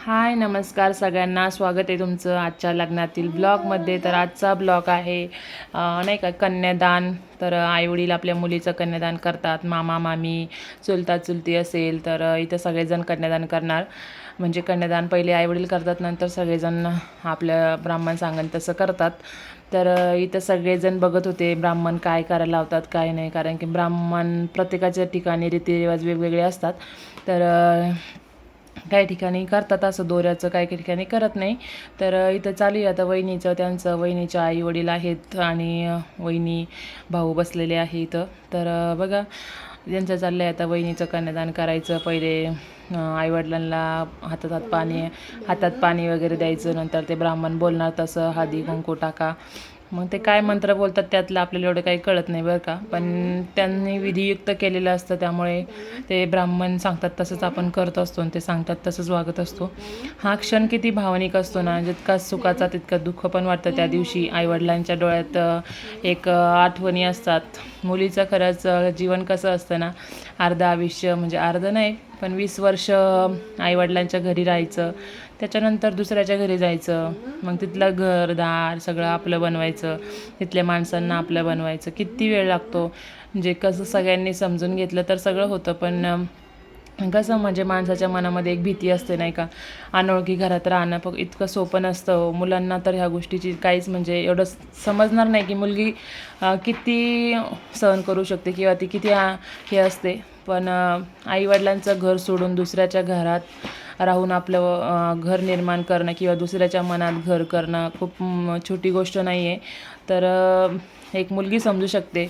हाय नमस्कार सगळ्यांना. स्वागत आहे तुमचं आजच्या लग्नातील ब्लॉगमध्ये. तर आजचा ब्लॉग आहे नाही का कन्यादान. तर आईवडील आपल्या मुलीचं कन्यादान करतात. मामा मामी चुलता चुलती असेल तर इथं सगळेजण कन्यादान करणार. म्हणजे कन्यादान पहिले आईवडील करतात नंतर सगळेजण आपल्या ब्राह्मण सांगन तसं करतात. तर इथं सगळेजण बघत होते ब्राह्मण काय करायला लावतात काय नाही. कारण की ब्राह्मण प्रत्येकाच्या ठिकाणी रीतिरिवाज वेगवेगळे असतात. तर काही ठिकाणी करतात असं दोऱ्याचं काही काही ठिकाणी करत नाही. तर इथं चालू आहे आता वहिनीचं त्यांचं वहिनीच्या आई वडील आहेत आणि वहिनी भाऊ बसलेले आहे इथं. तर बघा त्यांचं चाललं आहे आता वहिनीचं कन्यादान करायचं पहिले आईवडिलांना हातात हात पाणी हातात पाणी वगैरे द्यायचं नंतर ते ब्राह्मण बोलणार तसं हळदी कुंकू टाका. मग ते काय मंत्र बोलतात त्यातलं आपल्याला एवढं काही कळत नाही बरं का. पण त्यांनी विधियुक्त केलेलं असतं त्यामुळे ते ब्राह्मण सांगतात तसंच आपण करत असतो आणि ते सांगतात तसंच वागत असतो. हा क्षण किती भावनिक असतो ना जितका सुखाचा तितका दुःख पण वाटतं. त्या दिवशी आईवडिलांच्या डोळ्यात एक आठवणी असतात. मुलीचं खरंच जीवन कसं असतं ना अर्ध आयुष्य म्हणजे अर्ध नाही पण वीस वर्ष आईवडिलांच्या घरी राहायचं त्याच्यानंतर दुसऱ्याच्या घरी जायचं. मग तिथलं घरदार सगळं आपलं बनवायचं. तिथल्या माणसांना आपलं बनवायचं. किती वेळ लागतो. म्हणजे कसं सगळ्यांनी समजून घेतलं तर सगळं होतं पण कसं म्हणजे माणसाच्या मनामध्ये एक भीती असते नाही का? अनोळखी घरात राहणं फक्त इतकं सोपं नसतं. मुलांना तर ह्या गोष्टीची काहीच म्हणजे एवढं समजणार नाही की मुलगी किती सहन करू शकते किंवा ती किती हे असते. पण आईवडिलांचं घर सोडून दुसऱ्याच्या घरात राहून आपलं घर निर्माण करणं किंवा दुसऱ्याच्या मनात घर करणं खूप छोटी गोष्ट नाही आहे तर एक मुलगी समजू शकते.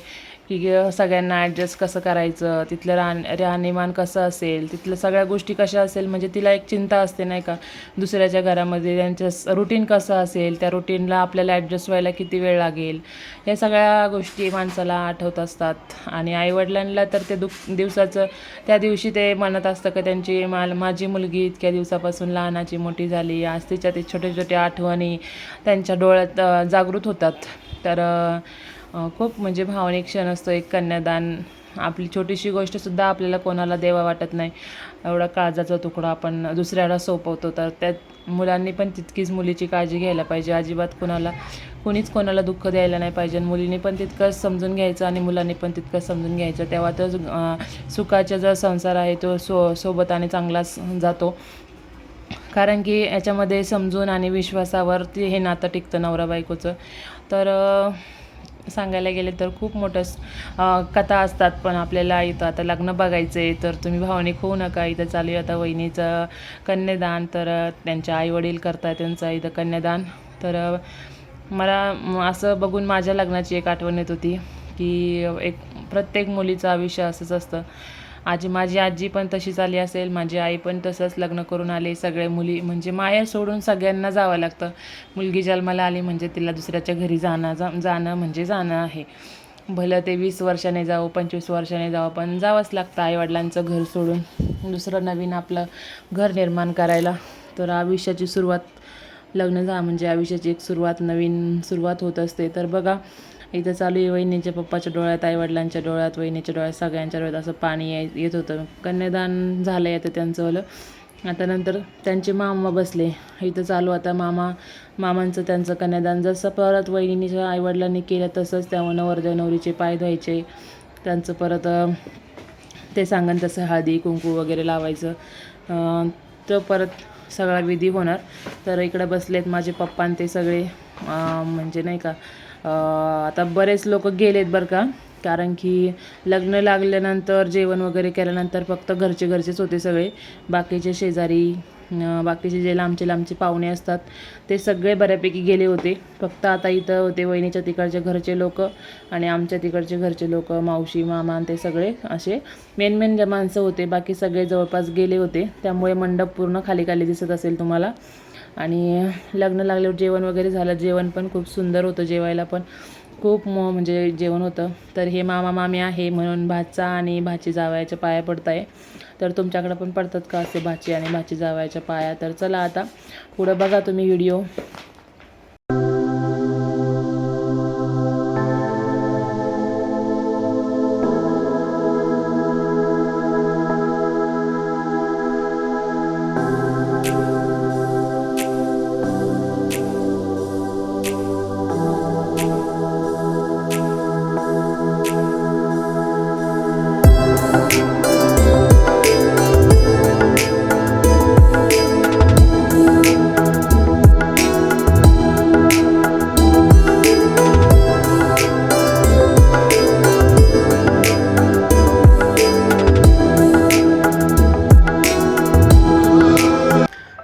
की ग- सगळ्यांना ॲडजस्ट कसं करायचं तिथलं राहण राहणीमान कसं असेल तिथलं सगळ्या गोष्टी कशा असेल म्हणजे तिला एक चिंता असते नाही का? दुसऱ्याच्या घरामध्ये त्यांचं रुटीन कसं असेल त्या रुटीनला आपल्याला ॲडजस्ट व्हायला किती वेळ लागेल? या सगळ्या गोष्टी माणसाला आठवत असतात. आणि आईवडिलांना तर ते दुःख दिवसाचं त्या दिवशी ते म्हणत असतं का त्यांची माल माझी मुलगी इतक्या दिवसापासून लहानाची मोठी झाली आज तिच्या ते छोटे छोटे आठवणी त्यांच्या डोळ्यात जागृत होतात. तर खूप म्हणजे भावनिक क्षण असतो एक कन्यादान. आपली छोटीशी गोष्टसुद्धा आपल्याला कोणाला देवा वाटत नाही. एवढा काळजाचा तुकडा आपण दुसऱ्याला सोपवतो. तर त्यात मुलांनी पण तितकीच मुलीची काळजी घ्यायला पाहिजे. अजिबात कोणाला कोणीच कोणाला दुःख द्यायला नाही पाहिजे. मुलीने पण तितकंच समजून घ्यायचं आणि मुलांनी पण तितकंच समजून घ्यायचं. तेव्हा तर सुखाचा जो संसार आहे तो सो सोबत आणि चांगलाच जातो. कारण की याच्यामध्ये समजून आणि विश्वासावरती हे नातं टिकतं नवरा बायकोचं. तर सांगायला गेले तर खूप मोठं कथा असतात पण आपल्याला इथं आता लग्न बघायचं आहे तर तुम्ही भावनिक होऊ नका. इथं चालू आहे आता वहिनीचं कन्यादान तर त्यांच्या आईवडील करतात त्यांचं इथं कन्यादान. तर मला असं बघून माझ्या लग्नाची एक आठवण येत होती की एक प्रत्येक मुलीचं आयुष्य असंच असतं. आजी माझी आजी पण तशीच आली असेल माझी आई पण तसंच लग्न करून आले सगळे मुली म्हणजे माया सोडून सगळ्यांना जावं लागतं. मुलगी जन्माला आली म्हणजे तिला दुसऱ्याच्या घरी जाणं जा जाणं म्हणजे जाणं आहे. भलं ते वीस वर्षाने जावं पंचवीस वर्षाने जावं पण जावंच लागतं आईवडिलांचं घर सोडून. दुसरं नवीन आपलं घर निर्माण करायला. तर आयुष्याची सुरुवात लग्न झा म्हणजे आयुष्याची एक सुरुवात नवीन सुरुवात होत असते. तर बघा इथं चालू आहे वहिनीच्या पप्पाच्या डोळ्यात आईवडिलांच्या डोळ्यात वहिनीच्या डोळ्यात सगळ्यांच्या डोळ्यात असं पाणी याय येत होतं. कन्यादान झालं आहे आता त्यांचंवालं आता नंतर त्यांचे मामा बसले. इथं चालू आता मामा मामांचं त्यांचं कन्यादान. जसं परत वहिनीच्या आईवडिलांनी केलं तसंच त्या नवरदेव नवरीचे पाय धुवायचे. त्यांचं परत ते सांगन तसं हळदी कुंकू वगैरे लावायचं. तर तो परत सगळा विधी होणार. तर इकडे बसलेत माझे पप्पा ते सगळे. म्हणजे नाही का आता बरेच लोक गेलेत बरं का कारण की लग्न लागल्यानंतर जेवण वगैरे केल्यानंतर फक्त घरचे घरचेच होते सगळे. बाकीचे शेजारी बाकीचे जे लांबचे लांबचे पाहुणे असतात ते सगळे बऱ्यापैकी गेले होते. फक्त आता इथं होते वहिनीच्या तिकडचे घरचे लोक आणि आमच्या तिकडचे घरचे लोक मावशी मामा ते सगळे असे मेन मेन जे माणसं होते बाकी सगळे जवळपास गेले होते. त्यामुळे मंडप पूर्ण खाली खाली दिसत असेल तुम्हाला. आणि लग्न लागल्यावर जेवण वगैरे झालं जेवण पण खूप सुंदर होतं जेवायला पण. खूप म म्हणजे जेवण होतं. तर हे मामा मामी आहे म्हणून भाचा आणि भाची जावयाच्या पाया पडत आहे तर तुमच्याकडं पण पडतात का असे भाची आणि भाची जावयाच्या पाया? तर चला आता पुढं बघा तुम्ही व्हिडिओ.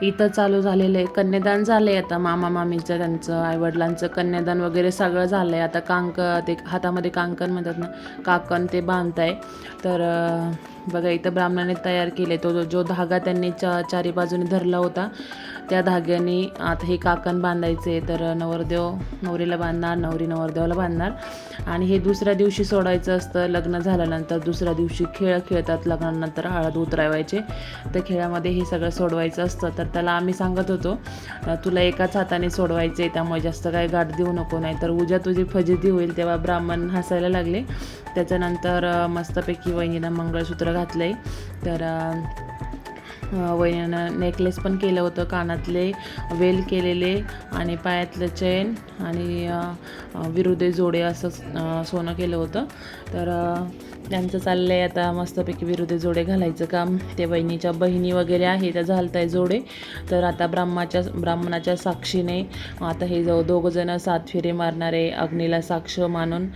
इथं चालू झालेलं आहे. कन्यादान झालं आहे आता. मामा मामीचं त्यांचं आईवडिलांचं कन्यादान वगैरे सगळं झालं आहे आता कांक ते हातामध्ये कांकण म्हणतात ना काकण ते बांधताय. तर बघा इथं ब्राह्मणाने तयार केले तो जो- जो धागा त्यांनी चा चारी बाजूने धरला होता त्या धाग्याने आता हे काकण बांधायचे तर नवरदेव नवरीला बांधणार नवरी नवरदेवाला बांधणार. आणि हे दुसऱ्या दिवशी सोडायचं असतं लग्न झाल्यानंतर दुसऱ्या दिवशी खेळ खेळतात लग्नानंतर हळद उतरवायचे. तर खेळामध्ये हे सगळं सोडवायचं असतं तर त्याला आम्ही सांगत होतो तुला एकाच हाताने सोडवायचे त्यामुळे जास्त काय गाठ देऊ नको नाही तर उद्या तुझी फजिती होईल. तेव्हा ब्राह्मण हसायला लागले. त्याच्यानंतर मस्तपैकी वहिनीनं मंगळसूत्र घातलं आहे तर वहिनीनं नेकलेस पण केलं होतं कानातले वेल केलेले आणि पायातलं चेन आणि विरुदे जोडे असं सोनं केलं होतं. तर त्यांचं चाललं आहे आता मस्तपैकी विरुदे जोडे घालायचं काम. ते बहिणीच्या बहिणी वगैरे आहे त्या घालत आहे जोडे. तर आता ब्राह्माच्या ब्राह्मणाच्या साक्षीने आता हे जाऊ दोघंजणं सात फेरे मारणारे अग्नीला साक्ष मानून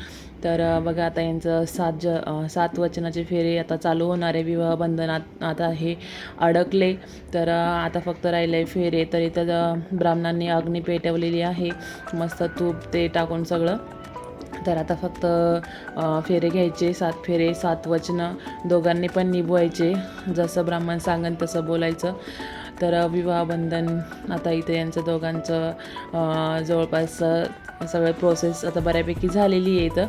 तर बघा आता यांचं सात ज सात वचनाचे फेरे आता चालू होणार आहे. विवाह बंधनात आता हे अडकले. तर आता फक्त राहिले फेरे. तर इथं ब्राह्मणांनी अग्नी पेटवलेली आहे. मस्त तूप ते टाकून सगळं. तर आता फक्त फेरे घ्यायचे. सात फेरे सात वचनं. दोघांनी पण निभवायचे. जसं ब्राह्मण सांगन तसं बोलायचं. तर विवाहबंधन आता इथं यांचं दोघांचं जवळपास सगळं प्रोसेस आता बऱ्यापैकी झालेली आहे इथं.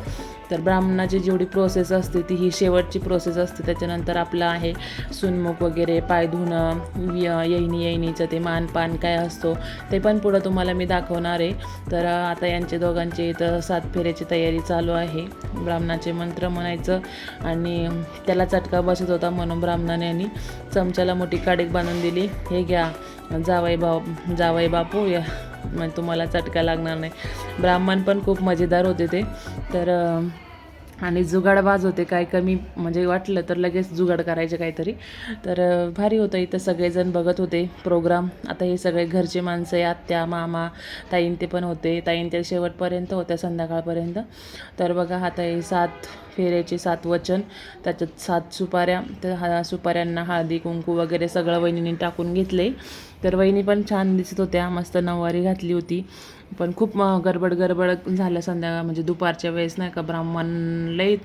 तर ब्राह्मणाची जेवढी प्रोसेस असते ती ही शेवटची प्रोसेस असते. त्याच्यानंतर आपलं आहे सुनमुख वगैरे पाय धुणं य- यैनीचं येईनीचं ते मानपान काय असतो ते पण पुढं तुम्हाला मी दाखवणार आहे. तर आता यांचे दोघांचे इथं सात फेऱ्याची तयारी चालू आहे. ब्राह्मणाचे मंत्र म्हणायचं आणि त्याला चटका बसत होता म्हणून ब्राह्मणाने यांनी चमच्याला मोठी काडीक बांधून दिली. हे घ्या. जावई बाप जावई बापू या म्हणजे तुम्हाला चटका लागणार नाही. ब्राह्मण पण खूप मजेदार होते ते. तर आणि जुगाडबाज होते काय कमी म्हणजे वाटलं तर लगेच जुगाड करायचे काहीतरी. तर भारी होतं इथं सगळेजण बघत होते प्रोग्राम आता हे सगळे घरचे माणसं आहे आत्या मामा ताईन ते पण होते. ताईन ते शेवटपर्यंत होत्या संध्याकाळपर्यंत. तर बघा आता हे सात फेऱ्याचे सात वचन त्याच्यात सात सुपाऱ्या तर हा सुपाऱ्यांना हळदी कुंकू वगैरे सगळं वहिनीने टाकून घेतले. तर वहिनी पण छान दिसत होत्या मस्त नऊवारी घातली होती. पण खूप गडबड गडबड झालं संध्याकाळ म्हणजे दुपारच्या वेळेस नाही का ब्राह्मण लई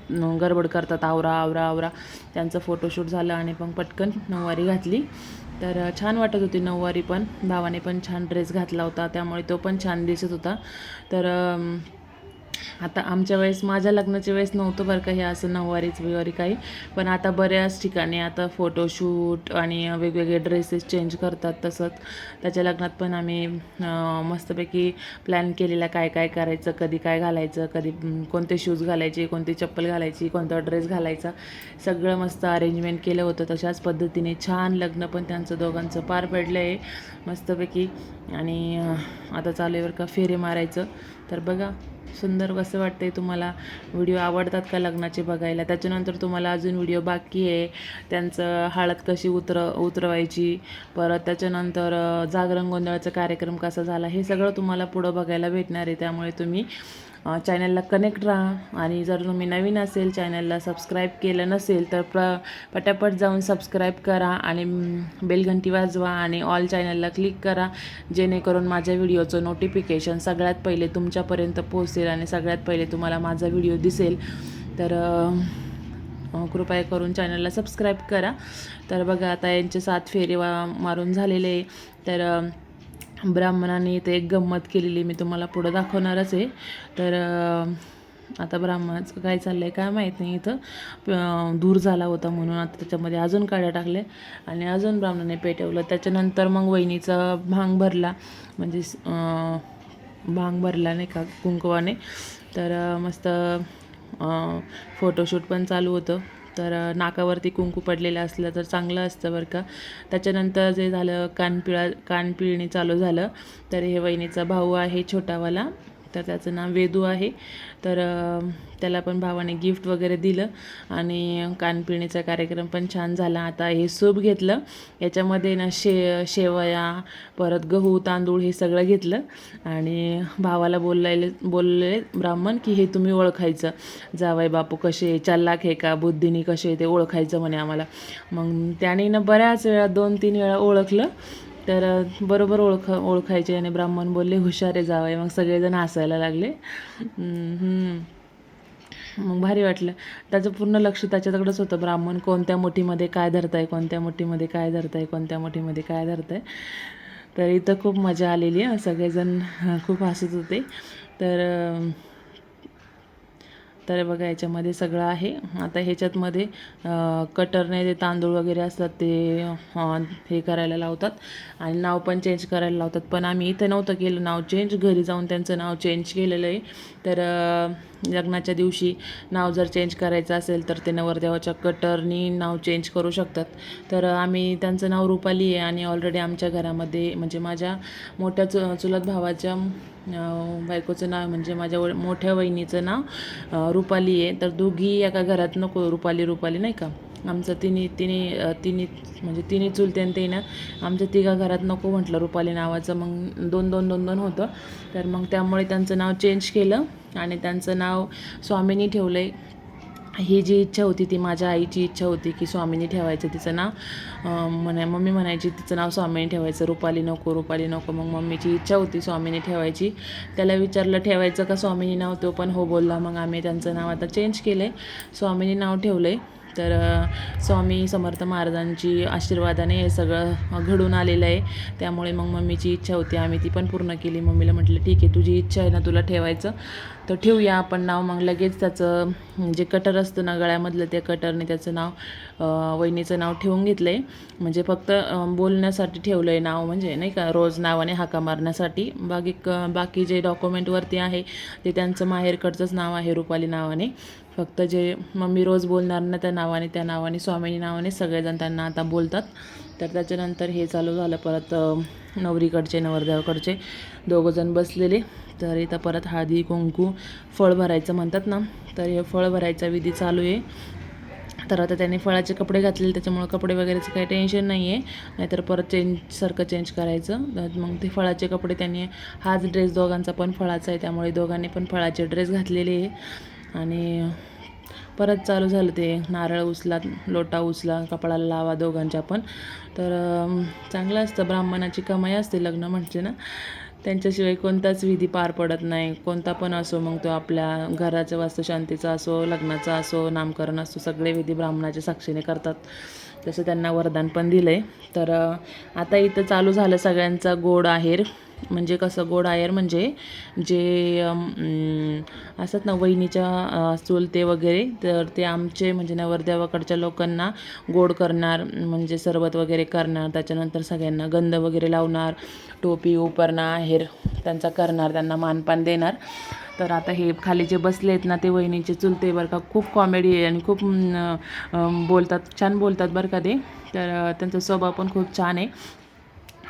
गडबड करतात आवरा आवरा आवरा. त्यांचं फोटोशूट झालं आणि मग पटकन नऊवारी घातली. तर छान वाटत होती नऊवारी पण. भावाने पण छान ड्रेस घातला होता त्यामुळे तो पण छान दिसत होता. तर आता आमच्या वेळेस माझ्या लग्नाच्या वेळेस नव्हतं बरं का हे असं नऊवारीच बिवारी काही. पण आता बऱ्याच ठिकाणी आता फोटोशूट आणि वेगवेगळे ड्रेसेस चेंज करतात तसंच. त्याच्या लग्नात पण आम्ही मस्तपैकी प्लॅन केलेला काय काय करायचं कधी काय घालायचं कधी कोणते शूज घालायचे कोणती चप्पल घालायची कोणता ड्रेस घालायचा. सगळं मस्त अरेंजमेंट केलं होतं तशाच पद्धतीने. छान लग्न पण त्यांचं दोघांचं पार पडलं आहे मस्तपैकी. आणि आता चालू आहे बरं का फेरे मारायचं. तर बघा सुंदर कसं वाटतंय तुम्हाला? व्हिडिओ आवडतात का लग्नाचे बघायला? त्याच्यानंतर तुम्हाला अजून व्हिडिओ बाकी आहे. त्यांचं हळद कशी उतर उतरवायची? परत त्याच्यानंतर जागरण गोंधळाचा कार्यक्रम कसा झाला? हे सगळं तुम्हाला पुढं बघायला भेटणार आहे. त्यामुळे तुम्ही चॅनलला कनेक्ट राहा. आणि जर तुम्ही नवीन असेल चॅनलला सबस्क्राईब केलं नसेल तर प्र पटापट जाऊन सबस्क्राईब करा आणि बेलघंटी वाजवा आणि ऑल चॅनलला क्लिक करा. जेणेकरून माझ्या व्हिडिओचं नोटिफिकेशन सगळ्यात पहिले तुमच्यापर्यंत पोहोचेल आणि सगळ्यात पहिले तुम्हाला माझा व्हिडिओ दिसेल. तर कृपया करून चॅनलला सबस्क्राईब करा. तर बघा आता यांचे सात फेरे वा मारून झालेले तर ब्राह्मणाने इथे एक गंमत केलेली मी तुम्हाला पुढं दाखवणारच आहे. तर आता ब्राह्मणाचं काय चाललं आहे काय माहीत नाही इथं. दूर झाला होता म्हणून आता त्याच्यामध्ये अजून काड्या टाकल्या आणि अजून ब्राह्मणाने पेटवलं. त्याच्यानंतर मग वहिनीचा भांग भरला. म्हणजे भांग भरला नाही का कुंकवाने. तर मस्त फोटोशूट पण चालू होतं. तर नाकावरती कुंकू पडलेलं असलं तर चांगलं असतं बरं का. त्याच्यानंतर जे झालं कानपिळा कानपिळणी चालू झालं. तर हे वहिनीचा भाऊ आहे छोटावाला. तर त्याचं नाव वेदू आहे. तर त्याला पण भावाने गिफ्ट वगैरे दिलं आणि कानपिणीचा कार्यक्रम पण छान झाला. आता हे सूप घेतलं. याच्यामध्ये ना शे शेवया परत गहू तांदूळ हे सगळं घेतलं आणि भावाला बोलायले बोलले ब्राह्मण की हे तुम्ही ओळखायचं. जावाई बापू कसे चल्लाक हे का? बुद्धीनी कसे ते ओळखायचं म्हणे आम्हाला. मग त्याने ना बऱ्याच वेळा दोन तीन वेळा ओळखलं. तर बरोबर ओळख ओळखायचे आणि ब्राह्मण बोलले हुशार आहे मग सगळेजण हसायला लागले. मग भारी वाटलं. त्याचं पूर्ण लक्ष त्याच्याकडंच होतं. ब्राह्मण कोणत्या मुठीमध्ये काय धरताय कोणत्या मुठीमध्ये काय धरताय कोणत्या मुठीमध्ये काय धरताय. तर इथं खूप मजा आलेली आहे. सगळेजण खूप हसत होते. तर तर बघा याच्यामध्ये सगळं आहे. आता ह्याच्यातमध्ये कटरने ते तांदूळ वगैरे असतात ते हे करायला लावतात. आणि नाव पण चेंज करायला लावतात. पण आम्ही इथं नव्हतं केलं नाव चेंज घरी जाऊन त्यांचं नाव चेंज केलेलं आहे. तर लग्नाच्या दिवशी नाव जर चेंज करायचं असेल तर ते नवरदेवाच्या कटरनी नाव चेंज करू शकतात. तर आम्ही त्यांचं नाव रुपाली आहे आणि ऑलरेडी आमच्या घरामध्ये म्हणजे माझ्या मोठ्या चु चुलत भावाच्या बायकोचं नाव म्हणजे माझ्या व मोठ्या वहिनीचं नाव रुपाली आहे. तर दोघी एका घरात नको रुपाली रुपाली नाही का? आमचं तिन्ही तिन्ही तिन्ही म्हणजे तिन्ही चुलते आणि ते ना आमच्या तिघा घरात नको म्हटलं रुपाली नावाचं. मग दोन दोन दोन दोन होतं. तर मग त्यामुळे त्यांचं नाव चेंज केलं. आणि त्यांचं नाव स्वामिनी ठेवलं आहे ही जी इच्छा होती ती माझ्या आईची इच्छा होती की स्वामिनी ठेवायचं तिचं नाव. म्हणा मम्मी म्हणायची तिचं नाव स्वामिनी ठेवायचं. रुपाली नको रुपाली नको. मग मम्मीची इच्छा होती स्वामिनी ठेवायची. त्याला विचारलं ठेवायचं का स्वामिनी नाव? तो पण हो बोलला. मग आम्ही त्यांचं नाव आता चेंज केलं आहे स्वामिनी नाव ठेवलं आहे तर स्वामी समर्थ महाराजांची आशीर्वादाने हे सगळं घडून आलेलं आहे. त्यामुळे मग मम्मीची इच्छा होती. आम्ही ती पण पूर्ण केली. मम्मीला म्हटलं ठीक आहे तुझी इच्छा आहे ना तुला ठेवायचं. तर ठेवूया आपण नाव. मग लगेच त्याचं जे कटर असतं ना गळ्यामधलं त्या कटरने त्याचं नाव वहिनीचं नाव ठेवून घेतलं आहे म्हणजे फक्त बोलण्यासाठी ठेवलं आहे नाव म्हणजे नाही का रोज नावाने हाका मारण्यासाठी. बाकी क बाकी जे डॉक्युमेंटवरती आहे ते त्यांचं माहेरकडचंच नाव आहे रुपाली नावाने. फक्त जे मम्मी रोज बोलणार ना त्या नावाने त्या नावाने स्वामिनी नावाने सगळेजण त्यांना आता बोलतात. तर त्याच्यानंतर हे चालू झालं. परत नवरीकडचे नवरदेवाकडचे दोघंजण बसलेले. तर इथं परत हळदी कुंकू फळ भरायचं म्हणतात ना तर हे फळ भरायचा विधी चालू आहे. तर आता त्यांनी फळाचे कपडे घातलेले त्याच्यामुळं कपडे वगैरेचं काही टेन्शन नाही आहे नाहीतर परत चेंज सारखं चेंज करायचं. तर मग ते फळाचे कपडे त्यांनी हाच ड्रेस दोघांचा पण फळाचा आहे त्यामुळे दोघांनी पण फळाचे ड्रेस घातलेले आहे. आणि परत चालू झालं ते नारळ उचला लोटा उचला कपडाला लावा दोघांच्या पण. तर चांगलं असतं ब्राह्मणाची कमाई असते लग्न म्हणजे ना. त्यांच्याशिवाय कोणताच विधी पार पडत नाही. कोणता पण असो मग तो आपल्या घराच्या वास्तुशांतीचा असो लग्नाचा असो नामकरण असो सगळे विधी ब्राह्मणाच्या साक्षीने करतात. तसं त्यांना वरदान पण दिलं आहे तर आता इथं चालू झालं सगळ्यांचा गोड आहेर. म्हणजे कसं गोड आयर म्हणजे जे असतात ना वहिनीच्या चुलते वगैरे तर ते आमचे म्हणजे नवरदेवाकडच्या लोकांना गोड करणार म्हणजे सरबत वगैरे करणार त्याच्यानंतर सगळ्यांना गंध वगैरे लावणार टोपी उपरणं आहेर त्यांचा करणार त्यांना मानपान देणार. तर आता हे खाली जे बसले आहेत ना ते वहिनीचे चुलते बरं का खूप कॉमेडी आहे आणि खूप बोलतात छान बोलतात बरं का ते. तर त्यांचा स्वभाव पण खूप छान आहे.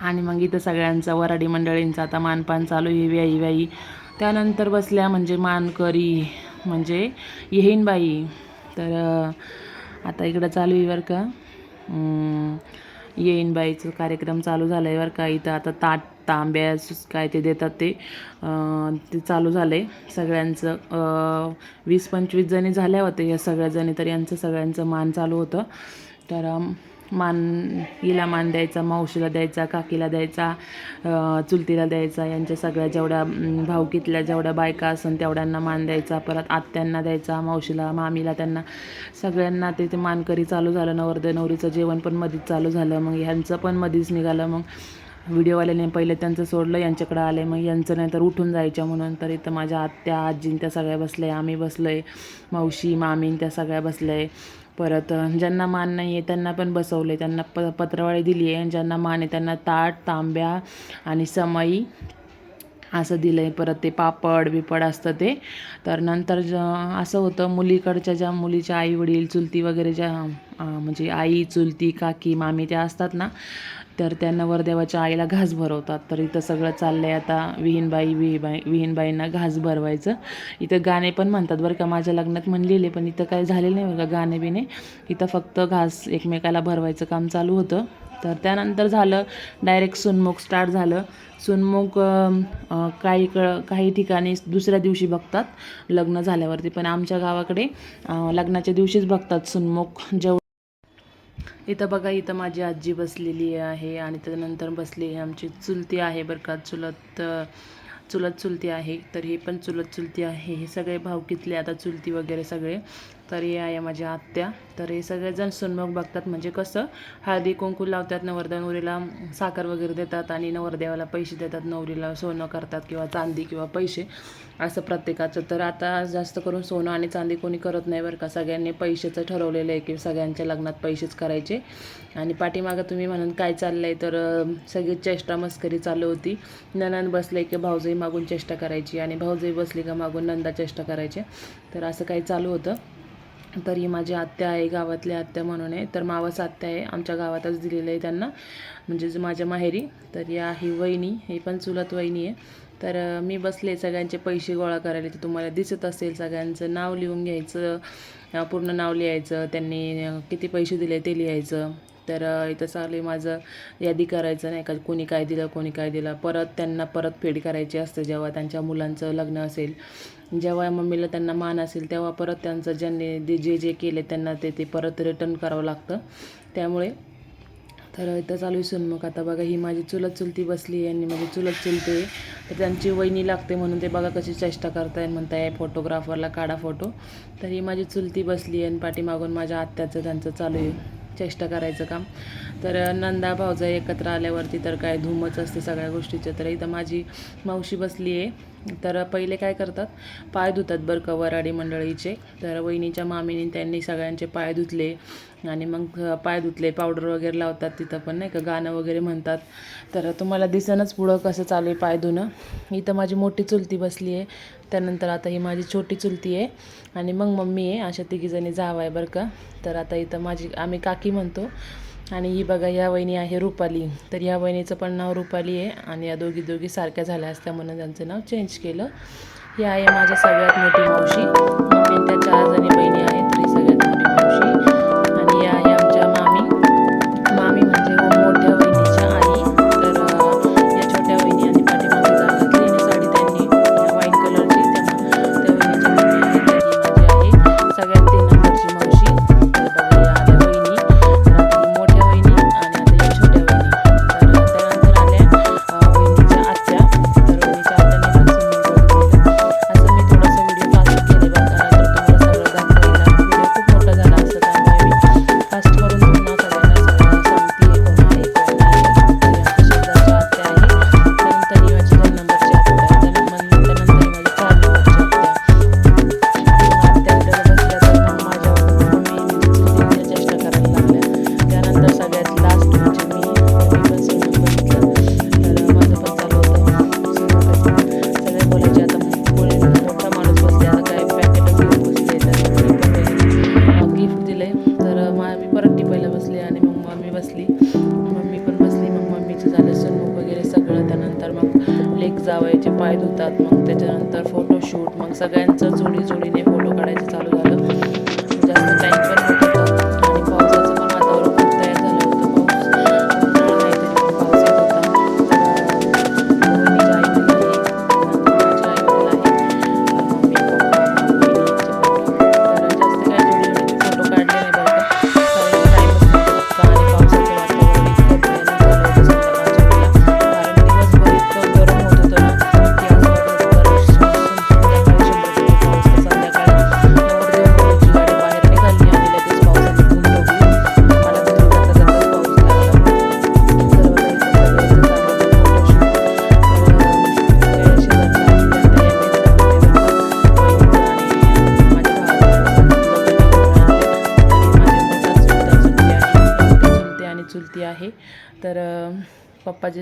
आणि मग इथं सगळ्यांचा वराडी मंडळींचा आता मानपान चालू आहे व्याई व्याई त्यानंतर बसल्या म्हणजे मानकरी म्हणजे येहीनबाई. तर आता इकडं चालू आहे बरं का. येईन येईनबाईचं कार्यक्रम चालू झाला आहे बरं का. इथं आता ताट तांब्या काय ते देतात ते. ते चालू झालं आहे सगळ्यांचं वीस पंचवीस जणी झाल्या होत्या या सगळ्या जणी तर यांचं सगळ्यांचं मान चालू होतं. तर मान हिला मान द्यायचा मावशीला द्यायचा काकीला द्यायचा चुलतीला द्यायचा यांच्या सगळ्या जेवढ्या भावकीतल्या जेवढ्या बायका असन तेवढ्यांना मान द्यायचा परत आत्यांना द्यायचा मावशीला मामीला त्यांना. सगळ्यांना ते ते मानकरी चालू झालं नवरदे नवरीचं जेवण पण मधीच चालू झालं मग ह्यांचं पण मधीच निघालं मग व्हिडिओवाल्याने पहिले त्यांचं सोडलं यांच्याकडं आले मग यांचं नाही तर उठून जायच्या म्हणून तर इथं माझ्या आत्या आजीन त्या सगळ्या बसल्या आम्ही बसलो आहे मावशी मामीन त्या सगळ्या बसल्या आहे परत ज्यांना मान नाही आहे त्यांना पण बसवले त्यांना प पत्रावळी दिली आहे ज्यांना मान आहे त्यांना ताट तांब्या आणि समई असं दिलं आहे परत ते पापड बिपड असतं ते. तर नंतर ज असं होतं मुलीकडच्या ज्या मुलीच्या आई वडील चुलती वगैरे ज्या म्हणजे आई चुलती काकी मामी त्या असतात ना तर त्या नवरदेवाच्या आईला घास भरवतात. तर इथं सगळं चाललं आहे आता विहीनबाई विहीबाई विहीनबाईंना घास भरवायचं. इथं गाणे पण म्हणतात बरं का माझ्या लग्नात म्हणलेले पण इथं काही झालेलं नाही बरं का गाणे बिणे इथं फक्त घास एकमेकाला भरवायचं काम चालू होतं. तर त्यानंतर झालं डायरेक्ट सुनमुख स्टार्ट झालं. सुनमुख काही क काही ठिकाणी दुसऱ्या दिवशी बघतात लग्न झाल्यावरती. पण आमच्या गावाकडे लग्नाच्या दिवशीच बघतात सुनमुख जेव. इथं बघा इथं माझी आजी बसलेली आहे आणि त्यानंतर बसली आमची चुलती आहे बरं का. चुलत चुलत चुलती आहे तर हे पण चुलत चुलती आहे. हे सगळे भावकीतले आता चुलती वगैरे सगळे. तर हे आहे माझ्या आत्या. तर हे सगळेजण सुनमुख बघतात म्हणजे कसं हळदी कुंकू लावतात नवरदेव नवरीला साखर वगैरे देतात आणि नवरदेवाला पैसे देतात नवरीला सोनं करतात किंवा चांदी किंवा पैसे असं प्रत्येकाचं. तर आता जास्त करून सोनं आणि चांदी कोणी करत नाही बरं का. सगळ्यांनी पैशाचं ठरवलेलं आहे की सगळ्यांच्या लग्नात पैसेच करायचे. आणि पाठीमागं तुम्ही म्हणून काय चाललं आहे तर सगळी चेष्टा मस्करी चालू होती. ननंद बसले की भाऊजाई मागून चेष्टा करायची आणि भाऊजाई बसली का मागून नंदा चेष्टा करायचे. तर असं काही चालू होतं. तर ही माझी आत्या आहे गावातल्या आत्या म्हणून आहे. तर मावस आत्या आहे आमच्या गावातच दिलेलं आहे त्यांना. म्हणजे माझ्या माहेरी. तर या ही वहिनी ही पण चुलत वहिनी आहे. तर मी बसले सगळ्यांचे पैसे गोळा करायला. ते तुम्हाला दिसत असेल सगळ्यांचं नाव लिहून घ्यायचं पूर्ण नाव लिहायचं त्यांनी किती पैसे दिले ते लिहायचं. तर इथं चालू आहे माझं यादी करायचं नाही का कोणी काय दिलं कोणी काय दिलं. परत त्यांना परत फेड करायची असते जेव्हा त्यांच्या मुलांचं लग्न असेल. जेव्हा मम्मीला त्यांना मान असेल तेव्हा परत त्यांचं ज्यांनी जे जे जे केले त्यांना ते ते परत रिटर्न करावं लागतं. त्यामुळे तर इथं चालू आहे सुनमुख. आता बघा ही माझी चुलत चुलती बसली आहे आणि माझी चुलत चुलते तर त्यांची वहिनी लागते म्हणून ते बघा कशी चेष्टा करताय म्हणताय फोटोग्राफरला काढा फोटो तर ही माझी चुलती बसली आहे आणि पाठीमागून माझ्या आत्याचं त्यांचं चालू आहे. चेष्टा करायचं काम. तर नंदा भावजा एकत्र आल्यावरती तर काय धूमच असते सगळ्या गोष्टीचं. तर इथं माझी मावशी बसली आहे तर पहिले काय करतात? पाय धुतात बरं का मंडळीचे. तर वहिनीच्या मामीने त्यांनी सगळ्यांचे पाय धुतले आणि मग पाय धुतले पावडर वगैरे लावतात तिथं पण नाही का? गाणं वगैरे म्हणतात. तर तुम्हाला दिसनच पुढं कसं चालू आहे पाय धुणं. इथं माझी मोठी चुलती बसली आहे. त्यानंतर आता ही माझी छोटी चुलती आहे. आणि मग मम्मी आहे. अशा तिघीजणी जावं आहे बरं का? तर आता इथं माझी आम्ही काकी म्हणतो. आणि ही बघा या वहिनी आहे रुपाली. तर या वहिनीचं पण नाव रुपाली आहे आणि या दोघी दोघी सारख्या झाल्या असत्या म्हणून त्यांचं नाव चेंज केलं. ही आहे माझ्या सगळ्यात मोठी मावशी. मम्मी त्या चार जणी बहिणी आहेत तरी सगळ्यात मोठी मावशी.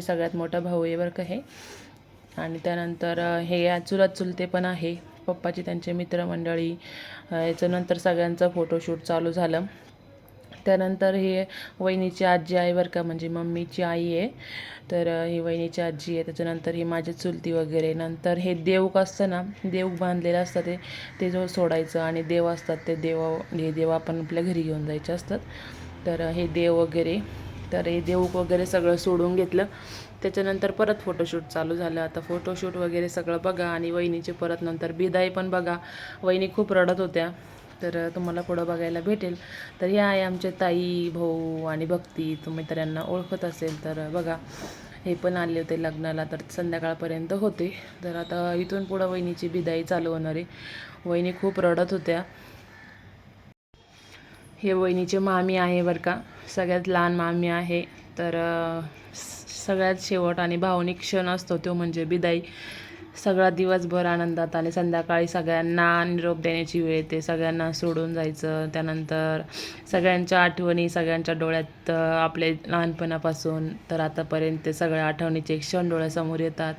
सगळ्यात मोठा भाऊ आहे बरं का हे. आणि त्यानंतर हे या चुलत चुलते पण आहे. पप्पाचे त्यांचे मित्रमंडळी याच्यानंतर सगळ्यांचं फोटोशूट चालू झालं. त्यानंतर हे वहिनीची आजी आहे बरं का म्हणजे मम्मीची आई आहे. तर ही वहिनीची आजी आहे. त्याच्यानंतर ही माझी चुलती वगैरे. नंतर हे देवक असतं ना देवक बांधलेलं असतं ते ते जो सोडायचं आणि देव असतात ते देव हे देव आपण आपल्या घरी घेऊन जायचे असतात. तर हे देव वगैरे तर हे देऊक वगैरे सगळं सोडून घेतलं. त्याच्यानंतर परत फोटोशूट चालू झालं. आता फोटोशूट वगैरे सगळं बघा आणि वहिनीचे परत नंतर बिदाई पण बघा. वहिनी खूप रडत होत्या. तर तुम्हाला पुढं बघायला भेटेल. तर या आहे आमचे ताई भाऊ आणि भक्ती. तुम्ही तर यांना ओळखत असेल तर बघा. हे पण आले होते लग्नाला तर संध्याकाळपर्यंत होते. तर आता इथून पुढं वहिनीची बिदाई चालू होणार आहे. वहिनी खूप रडत होत्या. हे वहिनीचे मामी आहे बरं का. सगळ्यात लहान मामी आहे. तर सगळ्यात शेवट आणि भावनिक क्षण असतो तो म्हणजे बिदाई. सगळा दिवसभर आनंदात आणि संध्याकाळी सगळ्यांना निरोप देण्याची वेळ येते. सगळ्यांना सोडून जायचं. त्यानंतर सगळ्यांच्या आठवणी सगळ्यांच्या डोळ्यात आपले लहानपणापासून तर आतापर्यंत ते सगळ्या आठवणीचे क्षण डोळ्यासमोर येतात.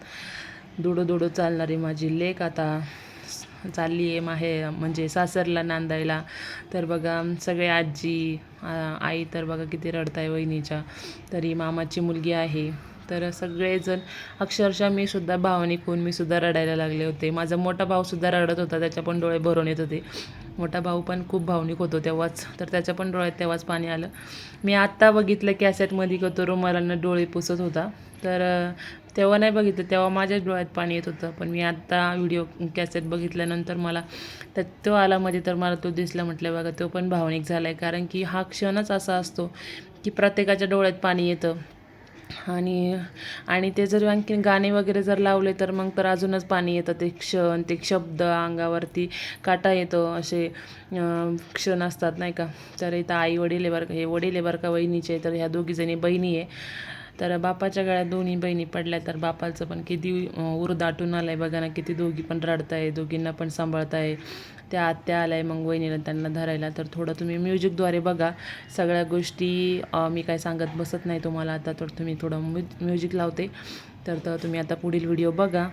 दुडू दुडू चालणारी माझी लेख आता चालली आहे माहे म्हणजे सासरला नांदायला. तर बघा सगळे आजी आई तर बघा किती रडताय वहिनीच्या. तरी मामाची मुलगी आहे. तर सगळेजण अक्षरशः मी सुद्धा भावनिक होऊन मी सुद्धा रडायला लागले होते. माझा मोठा भाऊसुद्धा रडत होता त्याच्या पण डोळे भरून येत होते. मोठा भाऊ पण खूप भावनिक होतो तेव्हाच. तर त्याच्या पण डोळ्यात तेव्हाच पाणी आलं. मी आत्ता बघितलं कॅसेटमध्ये का तो डोळे पुसत होता. तर तेव्हा नाही बघितलं तेव्हा माझ्याच डोळ्यात पाणी येत होतं. पण मी आत्ता व्हिडिओ कॅसेट बघितल्यानंतर मला तर तो आला मध्ये तर मला तो दिसला म्हटलं बघा तो पण भावनिक झाला आहे कारण की हा क्षणच असा असतो की प्रत्येकाच्या डोळ्यात पाणी येतं. आणि आणि ते जर आणखीन गाणे वगैरे जर लावले तर मग तर अजूनच पाणी येतं. ते क्षण ते शब्द अंगावरती काटा येतो. असे क्षण असतात नाही का? तर इथं आई वडील बरं का हे वडील बरं का वहिनीचे तर ह्या दोघीजणी बहिणी आहे. तर बापाच्या गळ्यात दोन्ही बहिणी पडल्या तर बापाचं पण किती उर दाटून आलं आहे बघा ना किती दोघी पण रडताय दोघींना पण सांभाळताय. त्या आत्या आल्या आहे मग वहिनीला त्यांना धरायला. तर थोडं तुम्ही म्युझिकद्वारे बघा. सगळ्या गोष्टी मी काय सांगत बसत नाही तुम्हाला आता तर तुम्ही थोडं म्यु म्युझिक लावते. तर तर तुम्ही आता पुढील व्हिडिओ बघा.